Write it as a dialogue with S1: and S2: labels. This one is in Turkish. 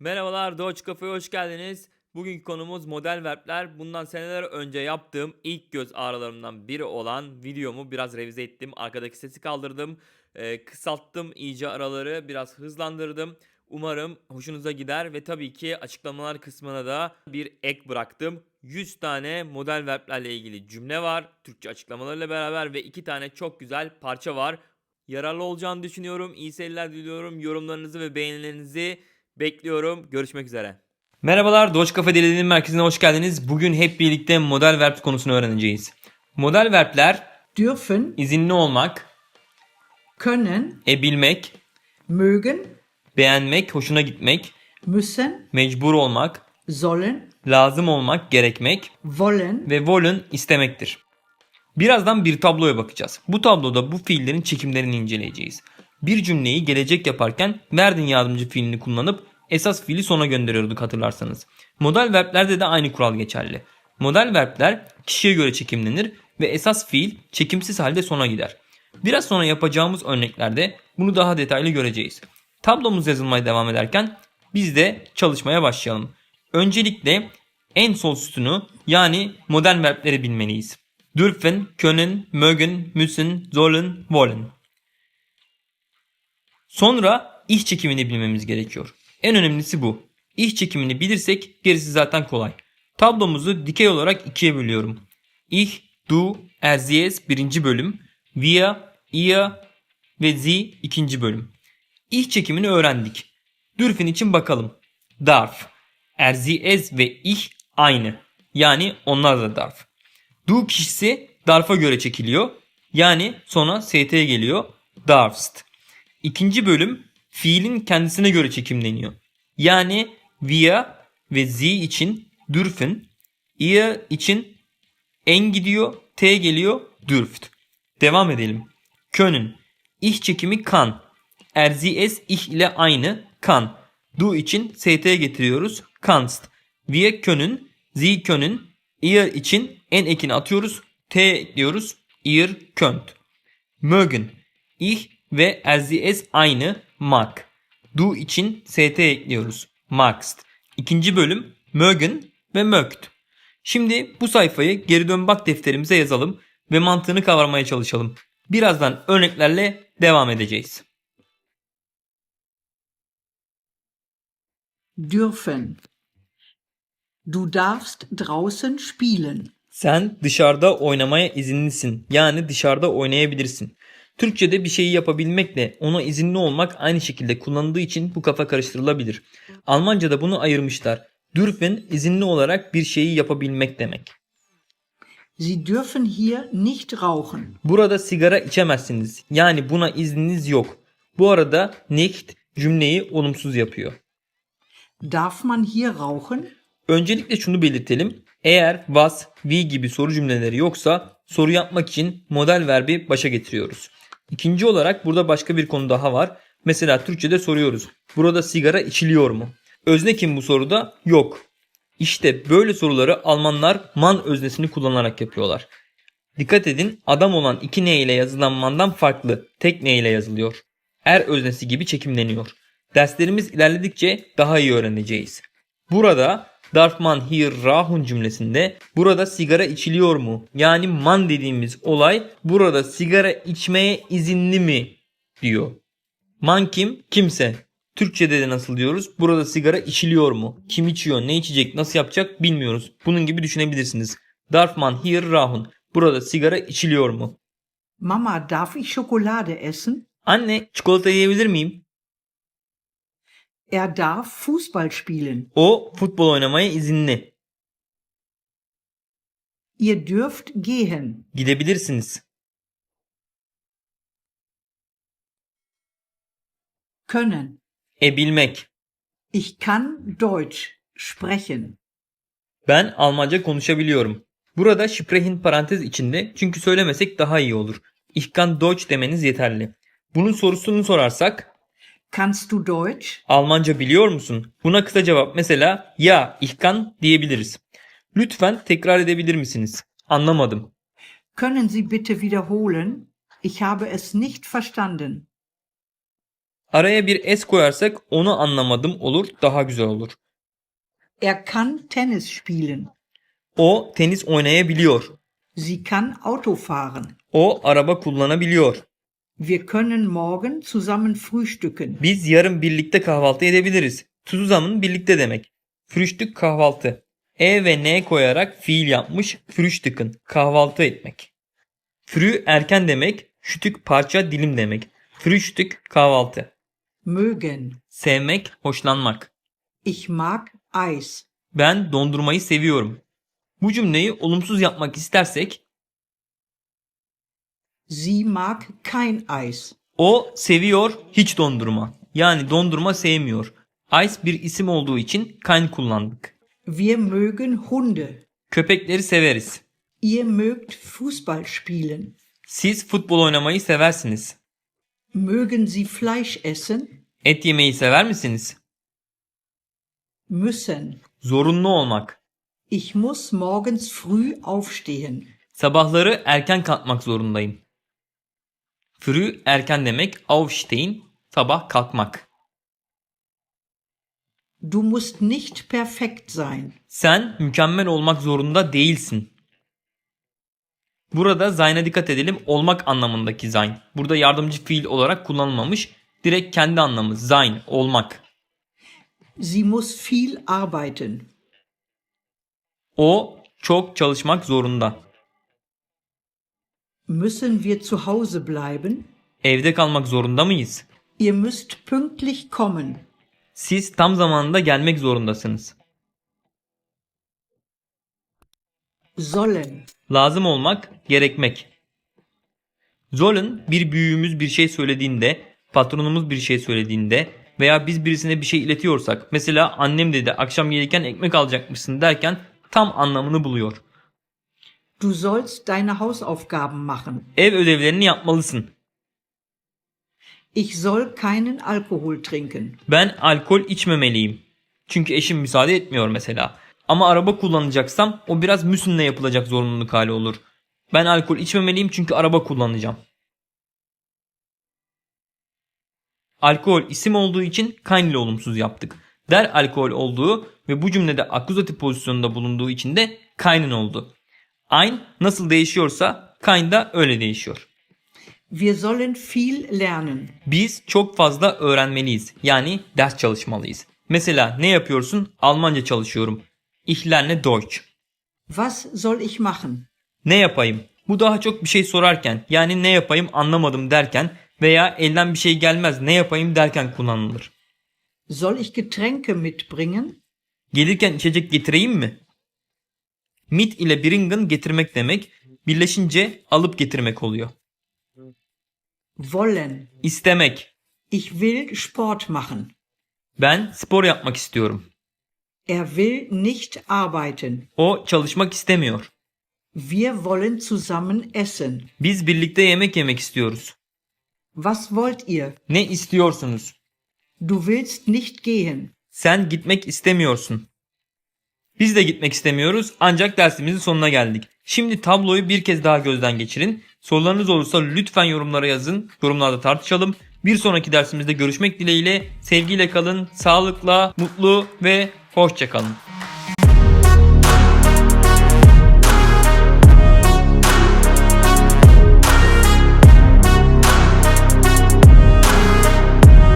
S1: Merhabalar Doge Cafe'ye hoş geldiniz. Bugünkü konumuz model verbler. Bundan seneler önce yaptığım ilk göz ağrılarımdan biri olan videomu biraz revize ettim. Arkadaki sesi kaldırdım. Ee, kısalttım iyice araları biraz hızlandırdım. Umarım hoşunuza gider ve tabii ki açıklamalar kısmına da bir ek bıraktım. 100 tane model verblerle ilgili cümle var. Türkçe açıklamalarıyla beraber ve 2 tane çok güzel parça var. Yararlı olacağını düşünüyorum. İyi seyirler diliyorum. Yorumlarınızı ve beğenilerinizi bekliyorum. Görüşmek üzere. Merhabalar Doge Cafe Deli'nin merkezine hoş geldiniz. Bugün hep birlikte model verb konusunu öğreneceğiz. Model verbler
S2: dürfen,
S1: izinli olmak,
S2: können,
S1: e bilmek,
S2: mögen,
S1: beğenmek, hoşuna gitmek,
S2: müssen,
S1: mecbur olmak,
S2: sollen,
S1: lazım olmak, gerekmek
S2: wollen,
S1: ve wollen istemektir. Birazdan bir tabloya bakacağız. Bu tabloda bu fiillerin çekimlerini inceleyeceğiz. Bir cümleyi gelecek yaparken verdin yardımcı fiilini kullanıp esas fiili sona gönderiyorduk hatırlarsanız. Modal verblerde de aynı kural geçerli. Modal verbler kişiye göre çekimlenir ve esas fiil çekimsiz halde sona gider. Biraz sonra yapacağımız örneklerde bunu daha detaylı göreceğiz. Tablomuz yazılmaya devam ederken biz de çalışmaya başlayalım. Öncelikle en sol sütunu yani modern verbleri bilmeliyiz. Dürfen, können, mögen, müssen, sollen, wollen. Sonra iş çekimini bilmemiz gerekiyor. En önemlisi bu. İş çekimini bilirsek gerisi zaten kolay. Tablomuzu dikey olarak ikiye bölüyorum. Ich, du, er, sie, es birinci bölüm. Wir, ihr ve sie ikinci bölüm. İş çekimini öğrendik. Dürfen için bakalım. Darf. Er, sie, ve ich aynı. Yani onlar da darf. Du kişisi darf'a göre çekiliyor. Yani sonra st'ye geliyor. Darfst. İkinci bölüm fiilin kendisine göre çekimleniyor. Yani wir ve sie için dürfen, ihr için en gidiyor, t geliyor, dürft. Devam edelim. Können. Ich çekimi kan. Es ich ile aynı kan. Du için st getiriyoruz. Kannst. Wir können, sie können, ihr için en ekini atıyoruz. T ekliyoruz. Ihr könnt. Mögen. Ich ve es aynı mag. Du için st ekliyoruz. Magst. İkinci bölüm mögen ve mögt. Şimdi bu sayfayı geri dön bak defterimize yazalım ve mantığını kavramaya çalışalım. Birazdan örneklerle devam edeceğiz.
S2: dürfen. Du darfst draußen spielen.
S1: Sen dışarıda oynamaya izinlisin. Yani dışarıda oynayabilirsin. Türkçe'de bir şeyi yapabilmekle ona izinli olmak aynı şekilde kullanıldığı için bu kafa karıştırılabilir. Almanca'da bunu ayırmışlar. Dürfen izinli olarak bir şeyi yapabilmek demek.
S2: Sie dürfen hier nicht rauchen.
S1: Burada sigara içemezsiniz. Yani buna izniniz yok. Bu arada nicht cümleyi olumsuz yapıyor.
S2: Darf man hier rauchen?
S1: Öncelikle şunu belirtelim. Eğer was, wie gibi soru cümleleri yoksa soru yapmak için model verbi başa getiriyoruz. İkinci olarak burada başka bir konu daha var. Mesela Türkçe'de soruyoruz. Burada sigara içiliyor mu? Özne kim bu soruda? Yok. İşte böyle soruları Almanlar man öznesini kullanarak yapıyorlar. Dikkat edin adam olan iki ne ile yazılan mandan farklı. Tek ne ile yazılıyor. Er öznesi gibi çekimleniyor. Derslerimiz ilerledikçe daha iyi öğreneceğiz. Burada Darf man hier rauchen cümlesinde burada sigara içiliyor mu? Yani man dediğimiz olay burada sigara içmeye izinli mi diyor. Man kim? Kimse. Türkçe'de de nasıl diyoruz? Burada sigara içiliyor mu? Kim içiyor? Ne içecek? Nasıl yapacak? Bilmiyoruz. Bunun gibi düşünebilirsiniz. Darf man hier rauchen? Burada sigara içiliyor mu?
S2: Mama, darf ich Schokolade essen?
S1: Anne çikolata yiyebilir miyim?
S2: Er darf Fußball spielen.
S1: O futbol oynamaya izinli.
S2: Ihr dürft gehen.
S1: Gidebilirsiniz.
S2: Können.
S1: E bilmek.
S2: Ich kann Deutsch sprechen.
S1: Ben Almanca konuşabiliyorum. Burada sprechen parantez içinde çünkü söylemesek daha iyi olur. Ich kann Deutsch demeniz yeterli. Bunun sorusunu sorarsak
S2: Kannst du Deutsch?
S1: Almanca biliyor musun? Buna kısa cevap mesela ya ich kann diyebiliriz. Lütfen tekrar edebilir misiniz? Anlamadım.
S2: Können Sie bitte wiederholen? Ich habe es nicht verstanden.
S1: Araya bir s koyarsak onu anlamadım olur daha güzel olur.
S2: Er kann Tennis spielen.
S1: O tenis oynayabiliyor.
S2: Sie kann Auto fahren.
S1: O araba kullanabiliyor.
S2: Wir können morgen zusammen frühstücken.
S1: Biz yarın birlikte kahvaltı edebiliriz. Zusammen birlikte demek. Frühstück kahvaltı. E ve N koyarak fiil yapmış frühstücken kahvaltı etmek. Früh erken demek, şütük parça dilim demek. Frühstück kahvaltı.
S2: Mögen.
S1: Sevmek, hoşlanmak.
S2: Ich mag Eis.
S1: Ben dondurmayı seviyorum. Bu cümleyi olumsuz yapmak istersek
S2: Sie mag kein Eis.
S1: o seviyor hiç dondurma. Yani dondurma sevmiyor. Ice bir isim olduğu için kein kullandık.
S2: Wir mögen Hunde.
S1: Köpekleri severiz.
S2: Ihr mögt Fußball spielen.
S1: Siz futbol oynamayı seversiniz.
S2: Mögen Sie Fleisch essen?
S1: Et yemeyi sever misiniz?
S2: Müssen.
S1: Zorunlu olmak.
S2: Ich muss morgens früh aufstehen.
S1: Sabahları erken kalkmak zorundayım. Früh erken demek, aufstehen sabah kalkmak.
S2: Du musst nicht perfekt sein.
S1: Sen mükemmel olmak zorunda değilsin. Burada zayna dikkat edelim. Olmak anlamındaki zayn. Burada yardımcı fiil olarak kullanılmamış. Direkt kendi anlamı zayn, olmak.
S2: Sie muss viel arbeiten.
S1: O çok çalışmak zorunda.
S2: Müssen wir zu Hause bleiben?
S1: Evde kalmak zorunda mıyız?
S2: Ihr müsst pünktlich kommen.
S1: Siz tam zamanında gelmek zorundasınız.
S2: Sollen.
S1: Lazım olmak, gerekmek. Sollen bir büyüğümüz bir şey söylediğinde, patronumuz bir şey söylediğinde veya biz birisine bir şey iletiyorsak, mesela annem dedi akşam gelirken ekmek alacakmışsın derken tam anlamını buluyor.
S2: Du sollst deine Hausaufgaben machen.
S1: Ev ödevlerini yapmalısın.
S2: Ich soll keinen Alkohol trinken.
S1: Ben alkol içmemeliyim. Çünkü eşim müsaade etmiyor mesela. Ama araba kullanacaksam o biraz müsünle yapılacak zorunluluk hali olur. Ben alkol içmemeliyim çünkü araba kullanacağım. Alkol isim olduğu için kein ile olumsuz yaptık. Der alkol olduğu ve bu cümlede akuzatif pozisyonunda bulunduğu için de kein'in oldu. Ein nasıl değişiyorsa kein da öyle değişiyor.
S2: Wir sollen viel lernen.
S1: Biz çok fazla öğrenmeliyiz. Yani ders çalışmalıyız. Mesela ne yapıyorsun? Almanca çalışıyorum. Ich lerne Deutsch.
S2: Was soll ich machen?
S1: Ne yapayım? Bu daha çok bir şey sorarken yani ne yapayım anlamadım derken veya elden bir şey gelmez ne yapayım derken kullanılır.
S2: Soll ich Getränke mitbringen?
S1: Gelirken içecek getireyim mi? Mit ile bringen getirmek demek. Birleşince alıp getirmek oluyor.
S2: Wollen.
S1: İstemek.
S2: Ich will Sport machen.
S1: Ben spor yapmak istiyorum.
S2: Er will nicht arbeiten.
S1: O çalışmak istemiyor.
S2: Wir wollen zusammen essen.
S1: Biz birlikte yemek yemek istiyoruz.
S2: Was wollt ihr?
S1: Ne istiyorsunuz?
S2: Du willst nicht gehen.
S1: Sen gitmek istemiyorsun. Biz de gitmek istemiyoruz ancak dersimizin sonuna geldik. Şimdi tabloyu bir kez daha gözden geçirin. Sorularınız olursa lütfen yorumlara yazın. Yorumlarda tartışalım. Bir sonraki dersimizde görüşmek dileğiyle sevgiyle kalın, sağlıkla, mutlu ve hoşça kalın.